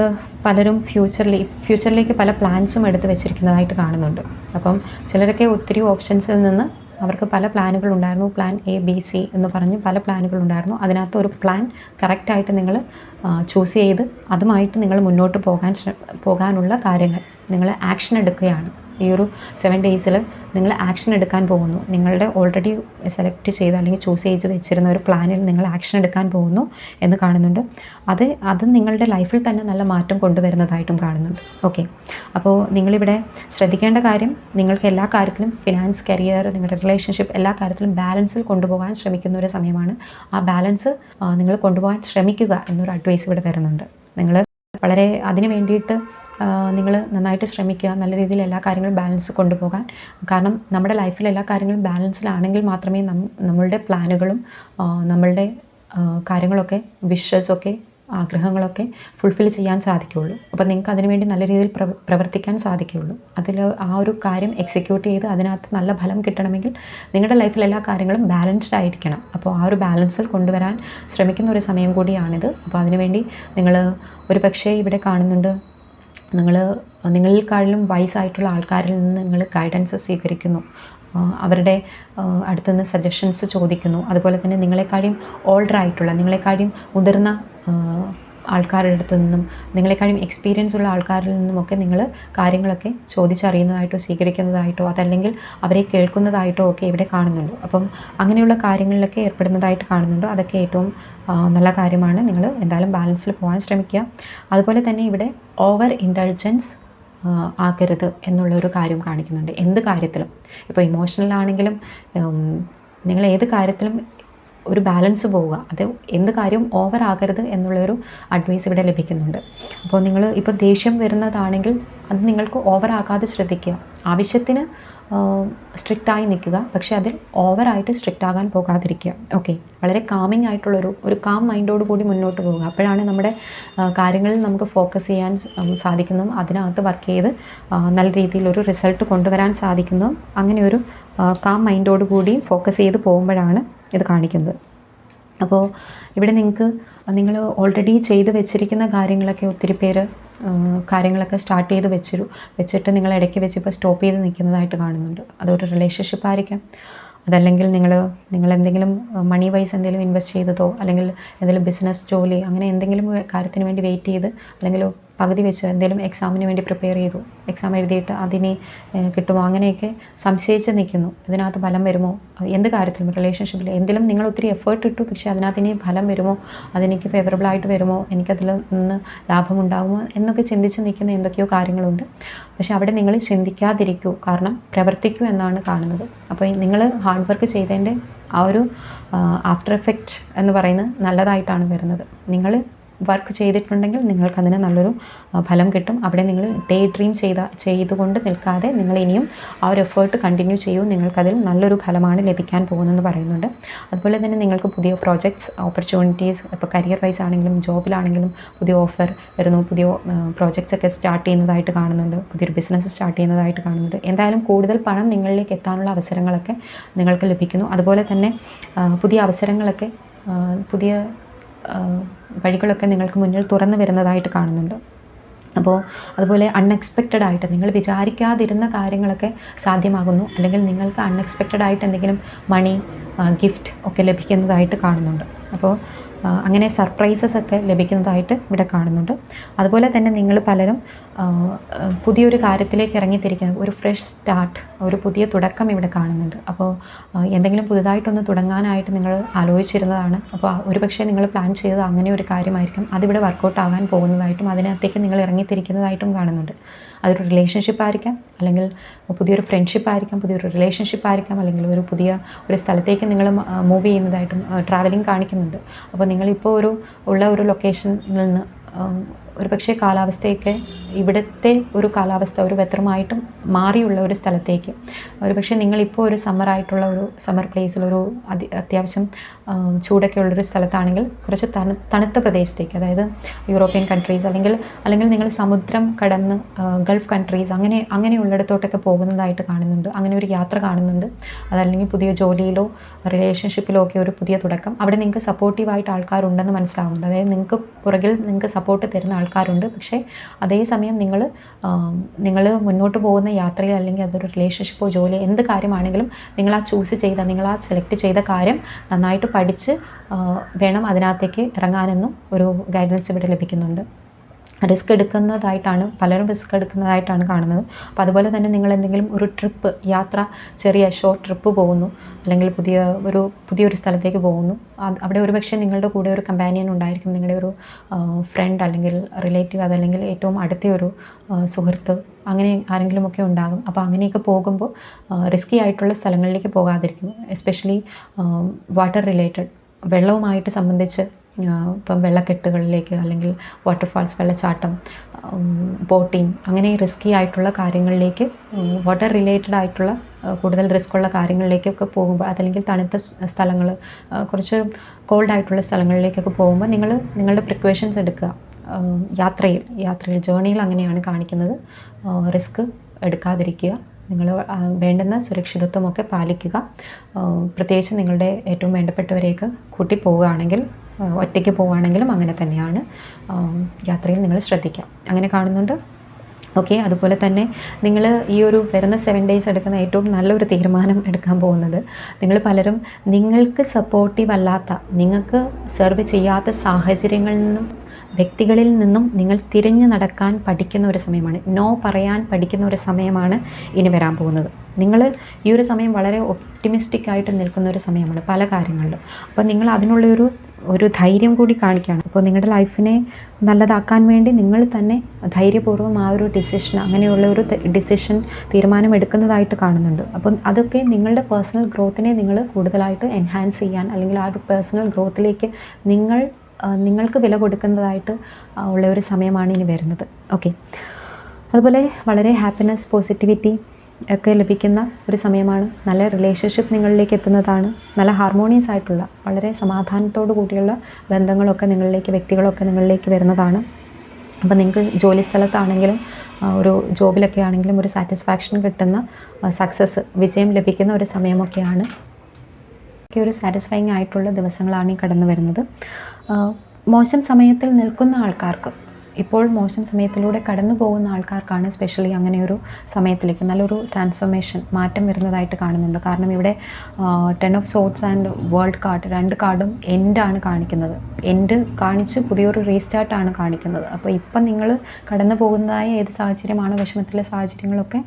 പലരും ഫ്യൂച്ചറിൽ ഫ്യൂച്ചറിലേക്ക് പല പ്ലാൻസും എടുത്ത് വെച്ചിരിക്കുന്നതായിട്ട് കാണുന്നുണ്ട്. അപ്പം ചിലരൊക്കെ ഒത്തിരി ഓപ്ഷൻസിൽ നിന്ന് അവർക്ക് പല പ്ലാനുകൾ ഉണ്ടായിരുന്നു. പ്ലാൻ എ ബി സി എന്ന് പറഞ്ഞ് പല പ്ലാനുകൾ ഉണ്ടായിരുന്നു. അതിനകത്ത് ഒരു പ്ലാൻ കറക്റ്റായിട്ട് നിങ്ങൾ ചൂസ് ചെയ്ത് അതുമായിട്ട് നിങ്ങൾ മുന്നോട്ട് പോകാൻ പോകാനുള്ള കാര്യങ്ങൾ നിങ്ങൾ ആക്ഷൻ എടുക്കുകയാണ്. ഈ ഒരു സെവൻ ഡേയ്സിൽ നിങ്ങൾ ആക്ഷൻ എടുക്കാൻ പോകുന്നു. നിങ്ങളുടെ ഓൾറെഡി സെലക്ട് ചെയ്ത അല്ലെങ്കിൽ ചൂസ് ചെയ്ത് വെച്ചിരുന്ന ഒരു പ്ലാനിൽ നിങ്ങൾ ആക്ഷൻ എടുക്കാൻ പോകുന്നു എന്ന് കാണുന്നുണ്ട്. അത് അത് നിങ്ങളുടെ ലൈഫിൽ തന്നെ നല്ല മാറ്റം കൊണ്ടുവരുന്നതായിട്ടും കാണുന്നുണ്ട്. ഓക്കെ അപ്പോൾ നിങ്ങളിവിടെ ശ്രദ്ധിക്കേണ്ട കാര്യം നിങ്ങൾക്ക് എല്ലാ കാര്യത്തിലും ഫിനാൻസ് കരിയർ നിങ്ങളുടെ റിലേഷൻഷിപ്പ് എല്ലാ കാര്യത്തിലും ബാലൻസിൽ കൊണ്ടുപോകാൻ ശ്രമിക്കുന്ന ഒരു സമയമാണ്. ആ ബാലൻസ് നിങ്ങൾ കൊണ്ടുപോകാൻ ശ്രമിക്കുക എന്നൊരു അഡ്വൈസ് ഇവിടെ തരുന്നുണ്ട്. നിങ്ങൾ വളരെ അതിന് വേണ്ടിയിട്ട് നിങ്ങൾ നന്നായിട്ട് ശ്രമിക്കുക നല്ല രീതിയിൽ എല്ലാ കാര്യങ്ങളും ബാലൻസ് കൊണ്ടുപോകാൻ. കാരണം നമ്മുടെ ലൈഫിൽ എല്ലാ കാര്യങ്ങളും ബാലൻസിലാണെങ്കിൽ മാത്രമേ നമ്മളുടെ പ്ലാനുകളും നമ്മളുടെ കാര്യങ്ങളൊക്കെ വിഷസൊക്കെ ആഗ്രഹങ്ങളൊക്കെ ഫുൾഫിൽ ചെയ്യാൻ സാധിക്കുകയുള്ളൂ. അപ്പോൾ നിങ്ങൾക്ക് അതിനുവേണ്ടി നല്ല രീതിയിൽ പ്രവ പ്രവർത്തിക്കാൻ സാധിക്കുകയുള്ളൂ. അതിൽ ആ ഒരു കാര്യം എക്സിക്യൂട്ട് ചെയ്ത് അതിനകത്ത് നല്ല ഫലം കിട്ടണമെങ്കിൽ നിങ്ങളുടെ ലൈഫിൽ എല്ലാ കാര്യങ്ങളും ബാലൻസ്ഡ് ആയിരിക്കണം. അപ്പോൾ ആ ഒരു ബാലൻസിൽ കൊണ്ടുവരാൻ ശ്രമിക്കുന്ന ഒരു സമയം കൂടിയാണിത്. അപ്പോൾ അതിനുവേണ്ടി നിങ്ങൾ ഒരു പക്ഷേ ഇവിടെ കാണുന്നുണ്ട് നിങ്ങൾ നിങ്ങളെക്കാളിലും വൈസായിട്ടുള്ള ആൾക്കാരിൽ നിന്ന് നിങ്ങൾ ഗൈഡൻസ് സ്വീകരിക്കുന്നു. അവരുടെ അടുത്തുനിന്ന് സജഷൻസ് ചോദിക്കുന്നു. അതുപോലെ തന്നെ നിങ്ങളെക്കാളും ഓൾഡർ ആയിട്ടുള്ള നിങ്ങളെക്കാളും മുതിർന്ന ആൾക്കാരുടെ അടുത്തു നിന്നും നിങ്ങളെക്കാളും എക്സ്പീരിയൻസ് ഉള്ള ആൾക്കാരിൽ നിന്നുമൊക്കെ നിങ്ങൾ കാര്യങ്ങളൊക്കെ ചോദിച്ചറിയുന്നതായിട്ടോ സ്വീകരിക്കുന്നതായിട്ടോ അതല്ലെങ്കിൽ അവരെ കേൾക്കുന്നതായിട്ടോ ഒക്കെ ഇവിടെ കാണുന്നുണ്ട്. അപ്പം അങ്ങനെയുള്ള കാര്യങ്ങളിലൊക്കെ ഏർപ്പെടുന്നതായിട്ട് കാണുന്നുണ്ട്. അതൊക്കെ ഏറ്റവും നല്ല കാര്യമാണ്. നിങ്ങൾ എന്തായാലും ബാലൻസിൽ പോകാൻ ശ്രമിക്കുക. അതുപോലെ തന്നെ ഇവിടെ ഓവർ ഇന്റലിജൻസ് ആകരുത് എന്നുള്ളൊരു കാര്യം കാണിക്കുന്നുണ്ട്. എന്ത് കാര്യത്തിലും? ഇപ്പോൾ ഇമോഷണൽ ആണെങ്കിലും നിങ്ങൾ ഏത് കാര്യത്തിലും ഒരു ബാലൻസ് പോവുക. അത് എന്ത് കാര്യവും ഓവർ ആകരുത് എന്നുള്ളൊരു അഡ്വൈസ് ഇവിടെ ലഭിക്കുന്നുണ്ട്. അപ്പോൾ നിങ്ങൾ ഇപ്പോൾ ദേഷ്യം വരുന്നതാണെങ്കിൽ അത് നിങ്ങൾക്ക് ഓവർ ആകാതെ ശ്രദ്ധിക്കുക. ആവശ്യത്തിന് സ്ട്രിക്റ്റായി നിൽക്കുക. പക്ഷേ അതിൽ ഓവറായിട്ട് സ്ട്രിക്റ്റ് ആകാൻ പോകാതിരിക്കുക. ഓക്കെ വളരെ കാമിങ് ആയിട്ടുള്ളൊരു ഒരു കാം മൈൻഡോട് കൂടി മുന്നോട്ട് പോകുക അപ്പോഴാണ് നമ്മുടെ കാര്യങ്ങളിൽ നമുക്ക് ഫോക്കസ് ചെയ്യാൻ സാധിക്കുന്നതും അതിനകത്ത് വർക്ക് ചെയ്ത് നല്ല രീതിയിലൊരു റിസൾട്ട് കൊണ്ടുവരാൻ സാധിക്കുന്നതും അങ്ങനെ ഒരു കാം മൈൻഡോട് കൂടി ഫോക്കസ് ചെയ്ത് പോകുമ്പോഴാണ് ഇത് കാണിക്കുന്നത്. അപ്പോൾ ഇവിടെ നിങ്ങൾക്ക് നിങ്ങൾ ഓൾറെഡി ചെയ്ത് വെച്ചിരിക്കുന്ന കാര്യങ്ങളൊക്കെ ഒത്തിരി പേര് കാര്യങ്ങളൊക്കെ സ്റ്റാർട്ട് ചെയ്ത് വെച്ചിരു വെച്ചിട്ട് നിങ്ങൾ ഇടയ്ക്ക് വെച്ച് ഇപ്പോൾ സ്റ്റോപ്പ് ചെയ്ത് നിൽക്കുന്നതായിട്ട് കാണുന്നുണ്ട്. അതൊരു റിലേഷൻഷിപ്പ് ആയിരിക്കാം. അതല്ലെങ്കിൽ നിങ്ങൾ നിങ്ങൾ എന്തെങ്കിലും മണി വൈസ് എന്തെങ്കിലും ഇൻവെസ്റ്റ് ചെയ്തതോ അല്ലെങ്കിൽ എന്തെങ്കിലും ബിസിനസ് ജോലി അങ്ങനെ എന്തെങ്കിലും കാര്യത്തിന് വേണ്ടി വെയിറ്റ് ചെയ്ത് അല്ലെങ്കിൽ പകുതി വെച്ച് എന്തെങ്കിലും എക്സാമിന് വേണ്ടി പ്രിപ്പയർ ചെയ്തു. എക്സാം എഴുതിയിട്ട് അതിനെ കിട്ടുമോ? അങ്ങനെയൊക്കെ സംശയിച്ച് നിൽക്കുന്നു. ഇതിനകത്ത് ഫലം വരുമോ? എന്ത് കാര്യത്തിലും റിലേഷൻഷിപ്പിൽ എന്തെങ്കിലും നിങ്ങൾ ഒത്തിരി എഫേർട്ട് ഇട്ടു. പക്ഷേ അതിനകത്ത് ഇനി ഫലം വരുമോ? അതെനിക്ക് ഫേവറബിൾ ആയിട്ട് വരുമോ? എനിക്കതിൽ നിന്ന് ലാഭമുണ്ടാകുമോ? എന്നൊക്കെ ചിന്തിച്ച് നിൽക്കുന്ന എന്തൊക്കെയോ കാര്യങ്ങളുണ്ട്. പക്ഷേ അവിടെ നിങ്ങൾ ചിന്തിക്കാതിരിക്കൂ. കാരണം പ്രവർത്തിക്കൂ എന്നാണ് കാണുന്നത്. അപ്പോൾ നിങ്ങൾ ഹാർഡ് വർക്ക് ചെയ്തതിന്റെ ആ ഒരു ആഫ്റ്റർ എഫക്റ്റ് എന്ന് പറയുന്നത് നല്ലതായിട്ടാണ് വരുന്നത്. നിങ്ങൾ വർക്ക് ചെയ്തിട്ടുണ്ടെങ്കിൽ നിങ്ങൾക്കതിന് നല്ലൊരു ഫലം കിട്ടും. അവിടെ നിങ്ങൾ ഡേ ഡ്രീം ചെയ്ത ചെയ്തുകൊണ്ട് നിൽക്കാതെ നിങ്ങൾ ഇനിയും ആ ഒരു എഫേർട്ട് കണ്ടിന്യൂ ചെയ്യൂ. നിങ്ങൾക്കതിൽ നല്ലൊരു ഫലമാണ് ലഭിക്കാൻ പോകുന്നതെന്ന് പറയുന്നുണ്ട്. അതുപോലെ തന്നെ നിങ്ങൾക്ക് പുതിയ പ്രോജക്ട്സ് ഓപ്പർച്യൂണിറ്റീസ് ഇപ്പോൾ കരിയർ വൈസ് ആണെങ്കിലും ജോബിലാണെങ്കിലും പുതിയ ഓഫർ വരുന്നു. പുതിയ പ്രോജക്ട്സ് ഒക്കെ സ്റ്റാർട്ട് ചെയ്യുന്നതായിട്ട് കാണുന്നുണ്ട്. പുതിയൊരു ബിസിനസ് സ്റ്റാർട്ട് ചെയ്യുന്നതായിട്ട് കാണുന്നുണ്ട്. എന്തായാലും കൂടുതൽ പണം നിങ്ങളിലേക്ക് എത്താനുള്ള അവസരങ്ങളൊക്കെ നിങ്ങൾക്ക് ലഭിക്കുന്നു. അതുപോലെ തന്നെ പുതിയ അവസരങ്ങളൊക്കെ പുതിയ വഴികളൊക്കെ നിങ്ങൾക്ക് മുന്നിൽ തുറന്നു വരുന്നതായിട്ട് കാണുന്നുണ്ട്. അപ്പോൾ അതുപോലെ അൺഎക്സ്പെക്റ്റഡ് ആയിട്ട് നിങ്ങൾ വിചാരിക്കാതിരുന്ന കാര്യങ്ങളൊക്കെ സാധ്യമാകുന്നു. അല്ലെങ്കിൽ നിങ്ങൾക്ക് അൺഎക്സ്പെക്റ്റഡ് ആയിട്ട് എന്തെങ്കിലും മണി ഗിഫ്റ്റ് ഒക്കെ ലഭിക്കുന്നതായിട്ട് കാണുന്നുണ്ട്. അപ്പോൾ അങ്ങനെ സർപ്രൈസസ് ഒക്കെ ലഭിക്കുന്നതായിട്ട് ഇവിടെ കാണുന്നുണ്ട്. അതുപോലെ തന്നെ നിങ്ങൾ പലരും പുതിയൊരു കാര്യത്തിലേക്ക് ഇറങ്ങിത്തിരിക്കുന്നത് ഒരു ഫ്രഷ് സ്റ്റാർട്ട് ഒരു പുതിയ തുടക്കം ഇവിടെ കാണുന്നുണ്ട്. അപ്പോൾ എന്തെങ്കിലും പുതുതായിട്ടൊന്ന് തുടങ്ങാനായിട്ട് നിങ്ങൾ ആലോചിച്ചിരുന്നതാണ്. അപ്പോൾ ഒരു ഒരുപക്ഷെ നിങ്ങൾ പ്ലാൻ ചെയ്തത് അങ്ങനെ ഒരു കാര്യമായിരിക്കും. അതിവിടെ വർക്കൗട്ട് ആകാൻ പോകുന്നതായിട്ടും അതിനകത്തേക്ക് നിങ്ങൾ ഇറങ്ങിത്തിരിക്കുന്നതായിട്ടും കാണുന്നുണ്ട്. അതൊരു റിലേഷൻഷിപ്പ് ആയിരിക്കാം അല്ലെങ്കിൽ പുതിയൊരു ഫ്രണ്ട്ഷിപ്പ് ആയിരിക്കാം പുതിയൊരു റിലേഷൻഷിപ്പ് ആയിരിക്കാം അല്ലെങ്കിൽ ഒരു പുതിയ ഒരു സ്ഥലത്തേക്ക് നിങ്ങൾ മൂവ് ചെയ്യുന്നതായിട്ടും ട്രാവലിംഗ് കാണിക്കുന്നുണ്ട്. അപ്പോൾ നിങ്ങളിപ്പോൾ ഒരു ഉള്ള ഒരു ലൊക്കേഷനിൽ നിന്ന് ഒരു പക്ഷേ കാലാവസ്ഥയൊക്കെ ഇവിടുത്തെ ഒരു കാലാവസ്ഥ ഒരു വെതറുമായിട്ടും മാറിയുള്ള ഒരു സ്ഥലത്തേക്ക്. ഒരു പക്ഷേ നിങ്ങളിപ്പോൾ ഒരു സമ്മറായിട്ടുള്ള ഒരു സമ്മർ പ്ലേസിൽ ഒരു അതി അത്യാവശ്യം ചൂടൊക്കെ ഉള്ളൊരു സ്ഥലത്താണെങ്കിൽ കുറച്ച് തണു തണുത്ത പ്രദേശത്തേക്ക് അതായത് യൂറോപ്യൻ കൺട്രീസ് അല്ലെങ്കിൽ അല്ലെങ്കിൽ നിങ്ങൾ സമുദ്രം കടന്ന് ഗൾഫ് കൺട്രീസ് അങ്ങനെ അങ്ങനെയുള്ളിടത്തോട്ടൊക്കെ പോകുന്നതായിട്ട് കാണുന്നുണ്ട്. അങ്ങനെ ഒരു യാത്ര കാണുന്നുണ്ട്. അതല്ലെങ്കിൽ പുതിയ ജോലിയിലോ റിലേഷൻഷിപ്പിലോ ഒക്കെ ഒരു പുതിയ തുടക്കം. അവിടെ നിങ്ങൾക്ക് സപ്പോർട്ടീവായിട്ട് ആൾക്കാരുണ്ടെന്ന് മനസ്സിലാവുന്നുണ്ട്. അതായത് നിങ്ങൾക്ക് പുറകിൽ നിങ്ങൾക്ക് സപ്പോർട്ട് തരുന്ന ആൾക്കാരുണ്ട്. പക്ഷേ അതേസമയം നിങ്ങൾ നിങ്ങൾ മുന്നോട്ട് പോകുന്ന യാത്രയിൽ അല്ലെങ്കിൽ അതൊരു റിലേഷൻഷിപ്പോ ജോലി എന്ത് കാര്യമാണെങ്കിലും നിങ്ങൾ ആ ചൂസ് ചെയ്ത നിങ്ങൾ ആ സെലക്ട് ചെയ്ത കാര്യം നന്നായിട്ട് പഠിച്ച് വേണം അതിനകത്തേക്ക് ഇറങ്ങാനെന്നും ഒരു ഗൈഡൻസ് ഇവിടെ ലഭിക്കുന്നുണ്ട്. റിസ്ക് എടുക്കുന്നതായിട്ടാണ് പലരും റിസ്ക് എടുക്കുന്നതായിട്ടാണ് കാണുന്നത്. അപ്പോൾ അതുപോലെ തന്നെ നിങ്ങൾ എന്തെങ്കിലും ഒരു ട്രിപ്പ് യാത്ര ചെറിയ ഷോർട്ട് ട്രിപ്പ് പോകുന്നു അല്ലെങ്കിൽ പുതിയ ഒരു പുതിയൊരു സ്ഥലത്തേക്ക് പോകുന്നു അവിടെ ഒരുപക്ഷെ നിങ്ങളുടെ കൂടെ ഒരു കമ്പാനിയൻ ഉണ്ടായിരിക്കും നിങ്ങളുടെ ഒരു ഫ്രണ്ട് അല്ലെങ്കിൽ റിലേറ്റീവ് അതല്ലെങ്കിൽ ഏറ്റവും അടുത്ത ഒരു സുഹൃത്ത് അങ്ങനെ ആരെങ്കിലുമൊക്കെ ഉണ്ടാകും. അപ്പോൾ അങ്ങനെയൊക്കെ പോകുമ്പോൾ റിസ്കി ആയിട്ടുള്ള സ്ഥലങ്ങളിലേക്ക് പോകാതിരിക്കും. എസ്പെഷ്യലി വാട്ടർ റിലേറ്റഡ് വെള്ളവുമായിട്ട് സംബന്ധിച്ച് ഇപ്പം വെള്ളക്കെട്ടുകളിലേക്ക് അല്ലെങ്കിൽ വാട്ടർഫാൾസ് വെള്ളച്ചാട്ടം ബോട്ടിങ് അങ്ങനെ റിസ്കി ആയിട്ടുള്ള കാര്യങ്ങളിലേക്ക് വാട്ടർ റിലേറ്റഡ് ആയിട്ടുള്ള കൂടുതൽ റിസ്ക്കുള്ള കാര്യങ്ങളിലേക്കൊക്കെ പോകുമ്പോൾ അതല്ലെങ്കിൽ തണുത്ത സ്ഥലങ്ങൾ കുറച്ച് കോൾഡ് ആയിട്ടുള്ള സ്ഥലങ്ങളിലേക്കൊക്കെ പോകുമ്പോൾ നിങ്ങൾ നിങ്ങളുടെ പ്രിക്വേഷൻസ് എടുക്കുക. യാത്രയിൽ യാത്രയിൽ ജേണിയിൽ അങ്ങനെയാണ് കാണിക്കുന്നത്. റിസ്ക് എടുക്കാതിരിക്കുക. നിങ്ങൾ വേണ്ടുന്ന സുരക്ഷിതത്വമൊക്കെ പാലിക്കുക. പ്രത്യേകിച്ച് നിങ്ങളുടെ ഏറ്റവും വേണ്ടപ്പെട്ടവരെയൊക്കെ കൂട്ടി പോവുകയാണെങ്കിൽ ഒറ്റയ്ക്ക് പോവുകയാണെങ്കിലും അങ്ങനെ തന്നെയാണ്. യാത്രയിൽ നിങ്ങൾ ശ്രദ്ധിക്കുക അങ്ങനെ കാണുന്നുണ്ട്. ഓക്കെ അതുപോലെ തന്നെ നിങ്ങൾ ഈ ഒരു വരുന്ന സെവൻ ഡേയ്സ് എടുക്കുന്ന ഏറ്റവും നല്ലൊരു തീരുമാനം എടുക്കാൻ പോകുന്നത് നിങ്ങൾ പലരും നിങ്ങൾക്ക് സപ്പോർട്ടീവ് അല്ലാത്ത നിങ്ങൾക്ക് സെർവ് ചെയ്യാത്ത സാഹചര്യങ്ങളിൽ നിന്നും വ്യക്തികളിൽ നിന്നും നിങ്ങൾ തിരിഞ്ഞു നടക്കാൻ പഠിക്കുന്ന ഒരു സമയമാണ്. നോ പറയാൻ പഠിക്കുന്ന ഒരു സമയമാണ് ഇനി വരാൻ പോകുന്നത്. നിങ്ങൾ ഈ ഒരു സമയം വളരെ ഒപ്റ്റിമിസ്റ്റിക് ആയിട്ട് നിൽക്കുന്ന ഒരു സമയമാണ് പല കാര്യങ്ങളിലും. അപ്പോൾ നിങ്ങൾ അതിനുള്ളൊരു ഒരു ധൈര്യം കൂടി കാണിക്കുകയാണ്. അപ്പോൾ നിങ്ങളുടെ ലൈഫിനെ നല്ലതാക്കാൻ വേണ്ടി നിങ്ങൾ തന്നെ ധൈര്യപൂർവം ആ ഒരു ഡിസിഷൻ അങ്ങനെയുള്ള ഒരു ഡിസിഷൻ തീരുമാനം എടുക്കുന്നതായിട്ട് കാണുന്നുണ്ട്. അപ്പം അതൊക്കെ നിങ്ങളുടെ പേഴ്സണൽ ഗ്രോത്തിനെ നിങ്ങൾ കൂടുതലായിട്ട് എൻഹാൻസ് ചെയ്യാൻ അല്ലെങ്കിൽ ആ ഒരു പേഴ്സണൽ ഗ്രോത്തിലേക്ക് നിങ്ങൾ നിങ്ങൾക്ക് വില കൊടുക്കുന്നതായിട്ട് ഉള്ള ഒരു സമയമാണ് ഇനി വരുന്നത്. ഓക്കെ അതുപോലെ വളരെ ഹാപ്പിനെസ് പോസിറ്റിവിറ്റി ഒക്കെ ലഭിക്കുന്ന ഒരു സമയമാണ്. നല്ല റിലേഷൻഷിപ്പ് നിങ്ങളിലേക്ക് എത്തുന്നതാണ്. നല്ല ഹാർമോണിയസ് ആയിട്ടുള്ള വളരെ സമാധാനത്തോടു കൂടിയുള്ള ബന്ധങ്ങളൊക്കെ നിങ്ങളിലേക്ക് വ്യക്തികളൊക്കെ നിങ്ങളിലേക്ക് വരുന്നതാണ്. അപ്പോൾ നിങ്ങൾക്ക് ജോലി സ്ഥലത്താണെങ്കിലും ഒരു ജോബിലൊക്കെ ആണെങ്കിലും ഒരു സാറ്റിസ്ഫാക്ഷൻ കിട്ടുന്ന സക്സസ് വിജയം ലഭിക്കുന്ന ഒരു സമയമൊക്കെയാണ്. ഒക്കെ ഒരു സാറ്റിസ്ഫൈങ് ആയിട്ടുള്ള ദിവസങ്ങളാണ് ഈ കടന്നു വരുന്നത് മോശം സമയത്തിൽ നിൽക്കുന്ന ആൾക്കാർക്ക് ഇപ്പോൾ മോശം സമയത്തിലൂടെ കടന്നു പോകുന്ന ആൾക്കാർക്കാണ് സ്പെഷ്യലി അങ്ങനെ ഒരു സമയത്തിലേക്ക് നല്ലൊരു ട്രാൻസ്ഫോർമേഷൻ മാറ്റം വരുന്നതായിട്ട് കാണുന്നുണ്ട്. കാരണം ഇവിടെ ten of swords and world card രണ്ട് കാർഡും എൻഡാണ് കാണിക്കുന്നത്. എൻഡ് കാണിച്ച് പുതിയൊരു റീസ്റ്റാർട്ടാണ് കാണിക്കുന്നത്. അപ്പോൾ ഇപ്പം നിങ്ങൾ കടന്നു പോകുന്നതായ ഏത് സാഹചര്യമാണ് വിഷമത്തിലെ സാഹചര്യങ്ങളൊക്കെ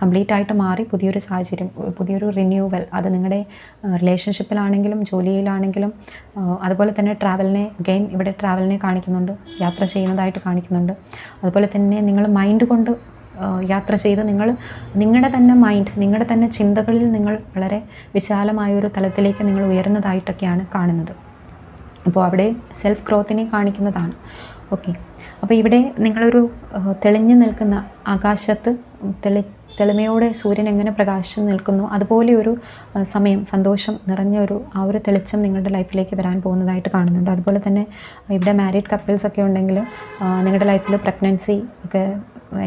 കംപ്ലീറ്റ് ആയിട്ട് മാറി പുതിയൊരു സാഹചര്യം പുതിയൊരു റിന്യൂവൽ അത് നിങ്ങളുടെ റിലേഷൻഷിപ്പിലാണെങ്കിലും ജോലിയിലാണെങ്കിലും അതുപോലെ തന്നെ ട്രാവലിനെ ഗെയിൻ ഇവിടെ ട്രാവലിനെ കാണിക്കുന്നുണ്ട് യാത്ര ചെയ്യുന്നതായിട്ട് കാണിക്കുന്നുണ്ട്. അതുപോലെ തന്നെ നിങ്ങൾ മൈൻഡ് കൊണ്ട് യാത്ര ചെയ്ത് നിങ്ങൾ നിങ്ങളുടെ തന്നെ മൈൻഡ് നിങ്ങളുടെ തന്നെ ചിന്തകളിൽ നിങ്ങൾ വളരെ വിശാലമായൊരു തലത്തിലേക്ക് നിങ്ങൾ ഉയരുന്നതായിട്ടൊക്കെയാണ് കാണുന്നത്. അപ്പോൾ അവിടെ സെൽഫ് ഗ്രോത്തിനെ കാണിക്കുന്നതാണ്. ഓക്കെ അപ്പോൾ ഇവിടെ നിങ്ങളൊരു തെളിഞ്ഞു നിൽക്കുന്ന ആകാശത്ത് തെളി തെളിമയോടെ സൂര്യൻ എങ്ങനെ പ്രകാശം നിൽക്കുന്നു അതുപോലെ ഒരു സമയം സന്തോഷം നിറഞ്ഞ ഒരു ആ ഒരു തെളിച്ചം നിങ്ങളുടെ ലൈഫിലേക്ക് വരാൻ പോകുന്നതായിട്ട് കാണുന്നുണ്ട്. അതുപോലെ തന്നെ ഇവിടെ മാരീഡ് കപ്പിൾസ് ഒക്കെ ഉണ്ടെങ്കിൽ നിങ്ങളുടെ ലൈഫിൽ പ്രഗ്നൻസി ഒക്കെ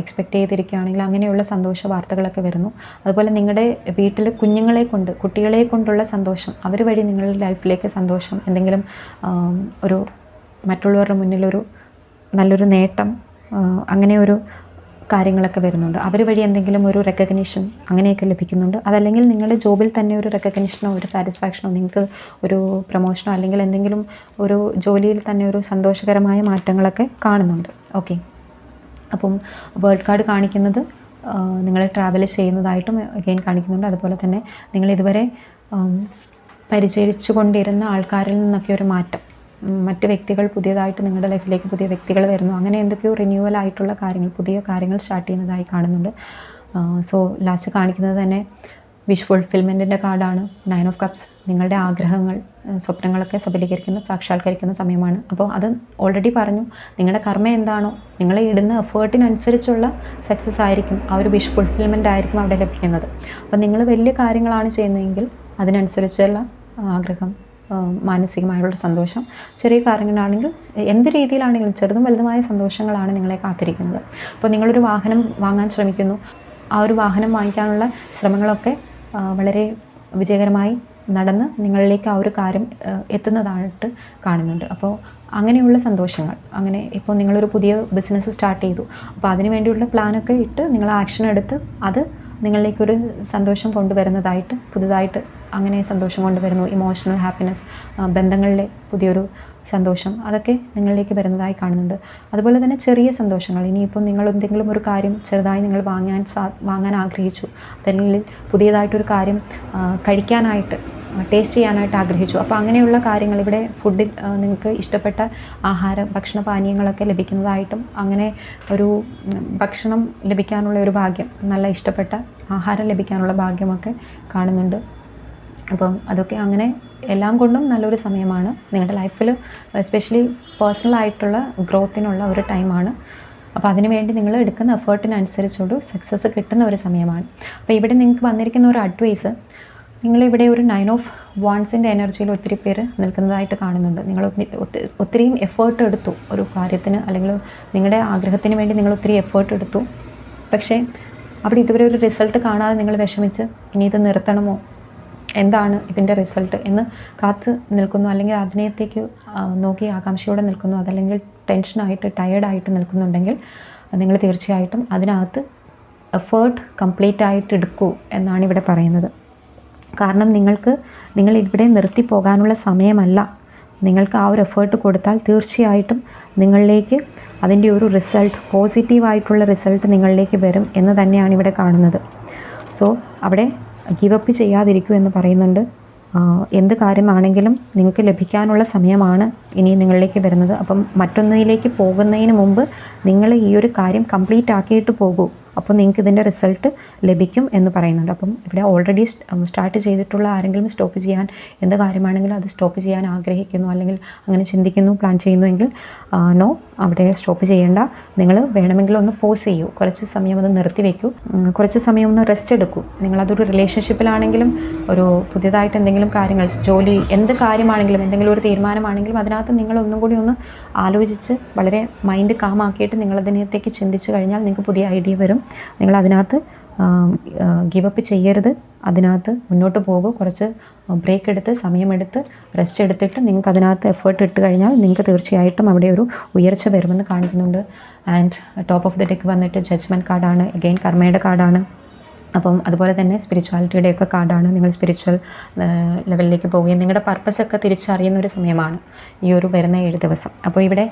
എക്സ്പെക്റ്റ് ചെയ്തിരിക്കുകയാണെങ്കിൽ അങ്ങനെയുള്ള സന്തോഷ വാർത്തകളൊക്കെ വരുന്നു. അതുപോലെ നിങ്ങളുടെ വീട്ടിൽ കുഞ്ഞുങ്ങളെ കൊണ്ട് കുട്ടികളെ കൊണ്ടുള്ള സന്തോഷം അവർ വഴി നിങ്ങളുടെ ലൈഫിലേക്ക് സന്തോഷം എന്തെങ്കിലും ഒരു മറ്റുള്ളവരുടെ മുന്നിലൊരു നല്ലൊരു നേട്ടം അങ്ങനെ ഒരു കാര്യങ്ങളൊക്കെ വരുന്നുണ്ട്. അവർ വഴി എന്തെങ്കിലും ഒരു റെക്കഗ്നീഷൻ അങ്ങനെയൊക്കെ ലഭിക്കുന്നുണ്ട്. അതല്ലെങ്കിൽ നിങ്ങളുടെ ജോബിൽ തന്നെ ഒരു റെക്കഗ്നീഷനോ ഒരു സാറ്റിസ്ഫാക്ഷനോ നിങ്ങൾക്ക് ഒരു പ്രൊമോഷനോ അല്ലെങ്കിൽ എന്തെങ്കിലും ഒരു ജോലിയിൽ തന്നെ ഒരു സന്തോഷകരമായ മാറ്റങ്ങളൊക്കെ കാണുന്നുണ്ട്. ഓക്കെ അപ്പം വേൾഡ് കാർഡ് കാണിക്കുന്നത് നിങ്ങൾ ട്രാവൽ ചെയ്യുന്നതായിട്ടും അഗെയിൻ കാണിക്കുന്നുണ്ട്. അതുപോലെ തന്നെ നിങ്ങൾ ഇതുവരെ പരിചരിച്ചു കൊണ്ടിരുന്ന ആൾക്കാരിൽ നിന്നൊക്കെ ഒരു മാറ്റം മറ്റ് വ്യക്തികൾ പുതിയതായിട്ട് നിങ്ങളുടെ ലൈഫിലേക്ക് പുതിയ വ്യക്തികൾ വരുന്നു. അങ്ങനെ എന്തൊക്കെയോ റിന്യൂവൽ ആയിട്ടുള്ള കാര്യങ്ങൾ പുതിയ കാര്യങ്ങൾ സ്റ്റാർട്ട് ചെയ്യുന്നതായി കാണുന്നുണ്ട്. സോ ലാസ്റ്റ് കാണിക്കുന്നത് തന്നെ വിഷ് ഫുൾഫിൽമെന്റിന്റെ കാർഡാണ്. നയൻ ഓഫ് കപ്സ് നിങ്ങളുടെ ആഗ്രഹങ്ങൾ സ്വപ്നങ്ങളൊക്കെ സബലീകരിക്കുന്ന സാക്ഷാത്കരിക്കുന്ന സമയമാണ്. അപ്പോൾ അത് ഓൾറെഡി പറഞ്ഞു. നിങ്ങളുടെ കർമ്മ എന്താണോ നിങ്ങൾ ഇടുന്ന എഫേർട്ടിനനുസരിച്ചുള്ള സക്സസ് ആയിരിക്കും. ആ ഒരു വിഷ് ഫുൾഫിൽമെന്റ് ആയിരിക്കും അവിടെ ലഭിക്കുന്നത്. അപ്പോൾ നിങ്ങൾ വലിയ കാര്യങ്ങളാണ് ചെയ്യുന്നതെങ്കിൽ അതിനനുസരിച്ചുള്ള ആഗ്രഹം മാനസികമായുള്ള സന്തോഷം. ചെറിയ കാര്യങ്ങളാണെങ്കിൽ എന്ത് രീതിയിലാണെങ്കിലും ചെറുതും വലുതുമായ സന്തോഷങ്ങളാണ് നിങ്ങളെ കാത്തിരിക്കുന്നത്. അപ്പോൾ നിങ്ങളൊരു വാഹനം വാങ്ങാൻ ശ്രമിക്കുന്നു. ആ ഒരു വാഹനം വാങ്ങിക്കാനുള്ള ശ്രമങ്ങളൊക്കെ വളരെ വിജയകരമായി നടന്ന് നിങ്ങളിലേക്ക് ആ ഒരു കാര്യം എത്തുന്നതായിട്ട് കാണുന്നുണ്ട്. അപ്പോൾ അങ്ങനെയുള്ള സന്തോഷങ്ങൾ അങ്ങനെ ഇപ്പോൾ നിങ്ങളൊരു പുതിയ ബിസിനസ് സ്റ്റാർട്ട് ചെയ്തു. അപ്പോൾ അതിന് വേണ്ടിയുള്ള പ്ലാനൊക്കെ ഇട്ട് നിങ്ങൾ ആക്ഷൻ എടുത്ത് അത് നിങ്ങളിലേക്കൊരു സന്തോഷം കൊണ്ടുവരുന്നതായിട്ട് പുതുതായിട്ട് അങ്ങനെ സന്തോഷം കൊണ്ടുവരുന്നു ഇമോഷണൽ ഹാപ്പിനെസ് ബന്ധങ്ങളിലെ പുതിയൊരു സന്തോഷം. അതൊക്കെ നിങ്ങളിലേക്ക് വരുന്നതായി കാണുന്നുണ്ട്. അതുപോലെ തന്നെ ചെറിയ സന്തോഷങ്ങൾ. ഇനിയിപ്പോൾ നിങ്ങൾ എന്തെങ്കിലും ഒരു കാര്യം ചെറുതായി നിങ്ങൾ വാങ്ങാൻ സാ വാങ്ങാൻ ആഗ്രഹിച്ചു. അതല്ലെങ്കിൽ പുതിയതായിട്ടൊരു കാര്യം കഴിക്കാനായിട്ട് ടേസ്റ്റ് ചെയ്യാനായിട്ട് ആഗ്രഹിച്ചു. അപ്പോൾ അങ്ങനെയുള്ള കാര്യങ്ങൾ ഇവിടെ ഫുഡിൽ നിങ്ങൾക്ക് ഇഷ്ടപ്പെട്ട ആഹാരം ഭക്ഷണ പാനീയങ്ങളൊക്കെ ലഭിക്കുന്നതായിട്ടും അങ്ങനെ ഒരു ഭക്ഷണം ലഭിക്കാനുള്ള ഒരു ഭാഗ്യം നല്ല ഇഷ്ടപ്പെട്ട ആഹാരം ലഭിക്കാനുള്ള ഭാഗ്യമൊക്കെ കാണുന്നുണ്ട്. അപ്പം അതൊക്കെ അങ്ങനെ എല്ലാം കൊണ്ടും നല്ലൊരു സമയമാണ്. നിങ്ങളുടെ ലൈഫിൽ എസ്പെഷ്യലി പേഴ്സണൽ ആയിട്ടുള്ള ഗ്രോത്തിനുള്ള ഒരു ടൈമാണ് അപ്പോൾ അതിനുവേണ്ടി നിങ്ങൾ എടുക്കുന്ന എഫേർട്ടിനനുസരിച്ചൊരു സക്സസ് കിട്ടുന്ന ഒരു സമയമാണ്. അപ്പോൾ ഇവിടെ നിങ്ങൾക്ക് വന്നിരിക്കുന്ന ഒരു അഡ്വൈസ് നിങ്ങളിവിടെ ഒരു നയൻ ഓഫ് വാൺസിന്റെ എനർജിയിൽ ഒത്തിരി പേര് നിൽക്കുന്നതായിട്ട് കാണുന്നുണ്ട്. നിങ്ങൾ ഒത്തിരി ഒത്തി- ഒത്തിരിയും എഫേർട്ട് എടുത്തു ഒരു കാര്യത്തിന് അല്ലെങ്കിൽ നിങ്ങളുടെ ആഗ്രഹത്തിന് വേണ്ടി നിങ്ങൾ ഒത്തിരി എഫേർട്ട് എടുത്തു. പക്ഷേ അവിടെ ഇതുവരെ ഒരു റിസൾട്ട് കാണാതെ നിങ്ങൾ വിഷമിച്ച് ഇനി ഇത് നിർത്തണമോ? എന്താണ് ഇതിന്റെ റിസൾട്ട് എന്ന് കാത്ത് നിൽക്കുന്നു അല്ലെങ്കിൽ അതിനകത്തേക്ക് നോക്കി ആകാംക്ഷയോടെ നിൽക്കുന്നു അതല്ലെങ്കിൽ ടെൻഷനായിട്ട് ടയേർഡായിട്ട് നിൽക്കുന്നുണ്ടെങ്കിൽ നിങ്ങൾ തീർച്ചയായിട്ടും അതിനകത്ത് എഫേർട്ട് കംപ്ലീറ്റ് ആയിട്ട് എടുക്കൂ എന്നാണ് ഇവിടെ പറയുന്നത്. കാരണം നിങ്ങൾക്ക് നിങ്ങൾ ഇവിടെ നിർത്തി പോകാനുള്ള സമയമല്ല. നിങ്ങൾക്ക് ആ ഒരു എഫേർട്ട് കൊടുത്താൽ തീർച്ചയായിട്ടും നിങ്ങളിലേക്ക് അതിന്റെ ഒരു റിസൾട്ട് പോസിറ്റീവായിട്ടുള്ള റിസൾട്ട് നിങ്ങളിലേക്ക് വരും എന്ന് തന്നെയാണ് ഇവിടെ കാണുന്നത്. സോ അവിടെ ഗിവ് അപ്പ് ചെയ്യാതിരിക്കൂ എന്ന് പറയുന്നുണ്ട്. എന്ത് കാര്യമാണെങ്കിലും നിങ്ങൾക്ക് ലഭിക്കാനുള്ള സമയമാണ് ഇനി നിങ്ങളിലേക്ക് വരുന്നത്. അപ്പം മറ്റൊന്നിലേക്ക് പോകുന്നതിന് മുമ്പ് നിങ്ങൾ ഈ ഒരു കാര്യം കംപ്ലീറ്റ് ആക്കിയിട്ട് പോകൂ. അപ്പോൾ നിങ്ങൾക്ക് ഇതിന്റെ റിസൾട്ട് ലഭിക്കും എന്ന് പറയുന്നുണ്ട്. അപ്പം ഇവിടെ ഓൾറെഡി സ്റ്റാർട്ട് ചെയ്തിട്ടുള്ള ആരെങ്കിലും സ്റ്റോപ്പ് ചെയ്യാൻ എന്ത് കാര്യമാണെങ്കിലും അത് സ്റ്റോപ്പ് ചെയ്യാൻ ആഗ്രഹിക്കുന്നു അല്ലെങ്കിൽ അങ്ങനെ ചിന്തിക്കുന്നു പ്ലാൻ ചെയ്യുന്നുവെങ്കിൽ നോ അവിടെ സ്റ്റോപ്പ് ചെയ്യേണ്ട. നിങ്ങൾ വേണമെങ്കിൽ ഒന്ന് പോസ് ചെയ്യൂ. കുറച്ച് സമയം ഒന്ന് നിർത്തി വയ്ക്കൂ കുറച്ച് സമയം ഒന്ന് റെസ്റ്റ് എടുക്കൂ. നിങ്ങളതൊരു റിലേഷൻഷിപ്പിലാണെങ്കിലും ഒരു പുതിയതായിട്ട് എന്തെങ്കിലും കാര്യങ്ങൾ ജോലി എന്ത് കാര്യമാണെങ്കിലും എന്തെങ്കിലും ഒരു തീരുമാനമാണെങ്കിലും അതിനകത്ത് നിങ്ങൾ ഒന്നും കൂടി ഒന്ന് ആലോചിച്ച് വളരെ മൈൻഡ് കാമാക്കിയിട്ട് നിങ്ങളതിനകത്തേക്ക് ചിന്തിച്ച് കഴിഞ്ഞാൽ നിങ്ങൾക്ക് പുതിയ ഐഡിയ വരും. നിങ്ങൾ അതിനകത്ത് ഗിവപ്പ് ചെയ്യരുത്. അതിനകത്ത് മുന്നോട്ട് പോകുക കുറച്ച് ബ്രേക്ക് എടുത്ത് സമയമെടുത്ത് റെസ്റ്റ് എടുത്തിട്ട് നിങ്ങൾക്ക് അതിനകത്ത് എഫേർട്ട് ഇട്ട് കഴിഞ്ഞാൽ നിങ്ങൾക്ക് തീർച്ചയായിട്ടും അവിടെ ഒരു ഉയർച്ച വരുമെന്ന് കാണിക്കുന്നുണ്ട് and top of the deck വന്നിട്ട് ജഡ്ജ്മെന്റ് കാർഡാണ് എഗെയിൻ കർമ്മയുടെ കാർഡാണ് അപ്പം അതുപോലെ തന്നെ സ്പിരിച്വാലിറ്റിയുടെ ഒക്കെ കാർഡാണ് നിങ്ങൾ സ്പിരിച്വൽ ലെവലിലേക്ക് പോവുകയും നിങ്ങളുടെ പർപ്പസ് ഒക്കെ തിരിച്ചറിയുന്ന ഒരു സമയമാണ് ഈ ഒരു വരുന്ന ഏഴ് ദിവസം. അപ്പോൾ ഇവിടെ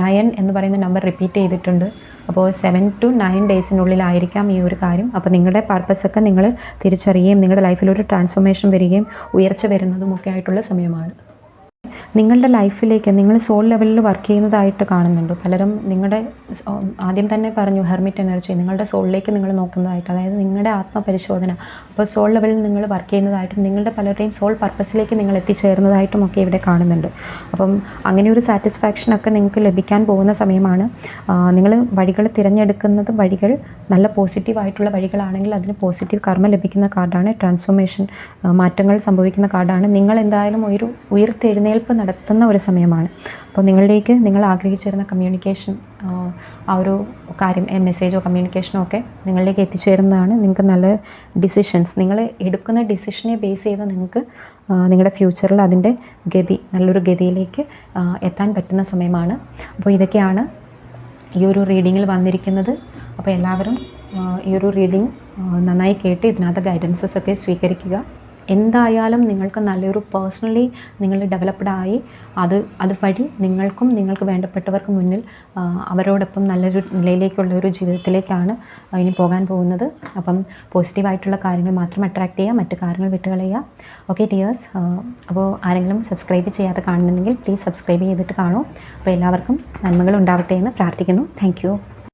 നയൻ എന്ന് പറയുന്ന നമ്പർ റിപ്പീറ്റ് ചെയ്തിട്ടുണ്ട്. അപ്പോൾ സെവൻ ടു നയൻ ഡേയ്സിനുള്ളിലായിരിക്കാം ഈ ഒരു കാര്യം. അപ്പോൾ നിങ്ങളുടെ പർപ്പസൊക്കെ നിങ്ങൾ തിരിച്ചറിയുകയും നിങ്ങളുടെ ലൈഫിലൊരു ട്രാൻസ്ഫോർമേഷൻ വരികയും ഉയർച്ച വരുന്നതും ഒക്കെ ആയിട്ടുള്ള സമയമാണ്. നിങ്ങളുടെ ലൈഫിലേക്ക് നിങ്ങൾ സോൾ ലെവലിൽ വർക്ക് ചെയ്യുന്നതായിട്ട് കാണുന്നുണ്ട്. പലരും നിങ്ങളുടെ ആദ്യം തന്നെ പറഞ്ഞു ഹെർമിറ്റ് എനർജി നിങ്ങളുടെ സോളിലേക്ക് നിങ്ങൾ നോക്കുന്നതായിട്ട് അതായത് നിങ്ങളുടെ ആത്മപരിശോധന. അപ്പോൾ സോൾ ലെവലിൽ നിങ്ങൾ വർക്ക് ചെയ്യുന്നതായിട്ടും നിങ്ങളുടെ പലരുടെയും സോൾ പർപ്പസിലേക്ക് നിങ്ങൾ എത്തിച്ചേർന്നതായിട്ടും ഒക്കെ ഇവിടെ കാണുന്നുണ്ട്. അപ്പം അങ്ങനെ ഒരു സാറ്റിസ്ഫാക്ഷൻ ഒക്കെ നിങ്ങൾക്ക് ലഭിക്കാൻ പോകുന്ന സമയമാണ്. നിങ്ങൾ വഴികൾ തിരഞ്ഞെടുക്കുന്നത് വഴികൾ നല്ല പോസിറ്റീവായിട്ടുള്ള വഴികളാണെങ്കിൽ അതിന് പോസിറ്റീവ് കർമ്മ ലഭിക്കുന്ന കാർഡാണ് ട്രാൻസ്ഫോർമേഷൻ മാറ്റങ്ങൾ സംഭവിക്കുന്ന കാർഡാണ്. നിങ്ങൾ എന്തായാലും ഒരു ഉയർത്തെഴുന്നേൽപ്പ് നടത്തുന്ന ഒരു സമയമാണ്. അപ്പോൾ നിങ്ങളിലേക്ക് നിങ്ങൾ ആഗ്രഹിച്ചിരുന്ന കമ്മ്യൂണിക്കേഷൻ ആ ഒരു കാര്യം മെസ്സേജോ കമ്മ്യൂണിക്കേഷനോ ഒക്കെ നിങ്ങളിലേക്ക് എത്തിച്ചേരുന്നതാണ് നിങ്ങൾക്ക് നല്ല ഡിസിഷൻസ് നിങ്ങൾ എടുക്കുന്ന ഡിസിഷനെ ബേസ് ചെയ്ത് നിങ്ങൾക്ക് നിങ്ങളുടെ ഫ്യൂച്ചറിൽ അതിന്റെ ഗതി നല്ലൊരു ഗതിയിലേക്ക് എത്താൻ പറ്റുന്ന സമയമാണ്. അപ്പോൾ ഇതൊക്കെയാണ് ഈ ഒരു റീഡിങ്ങിൽ വന്നിരിക്കുന്നത്. അപ്പോൾ എല്ലാവരും ഈ ഒരു റീഡിങ് നന്നായി കേട്ട് ഇതിനകത്ത് ഗൈഡൻസസ് ഒക്കെ സ്വീകരിക്കുക. എന്തായാലും നിങ്ങൾക്ക് നല്ലൊരു പേഴ്സണലി നിങ്ങൾ ഡെവലപ്ഡ് ആയി. അത് അതുവഴി നിങ്ങൾക്കും നിങ്ങൾക്ക് വേണ്ടപ്പെട്ടവർക്ക് മുന്നിൽ അവരോടൊപ്പം നല്ലൊരു നിലയിലേക്കുള്ള ഒരു ജീവിതത്തിലേക്കാണ് ഇനി പോകാൻ പോകുന്നത്. അപ്പം പോസിറ്റീവായിട്ടുള്ള കാര്യങ്ങൾ മാത്രം അട്രാക്റ്റ് ചെയ്യുക മറ്റു കാര്യങ്ങൾ വിട്ടുകളയുക. ഓക്കെ ടിയേഴ്സ് അപ്പോൾ ആരെങ്കിലും സബ്സ്ക്രൈബ് ചെയ്യാതെ കാണുന്നുണ്ടെങ്കിൽ പ്ലീസ് സബ്സ്ക്രൈബ് ചെയ്തിട്ട് കാണൂ. അപ്പോൾ എല്ലാവർക്കും നന്മകൾ ഉണ്ടാവട്ടെ എന്ന് പ്രാർത്ഥിക്കുന്നു. താങ്ക്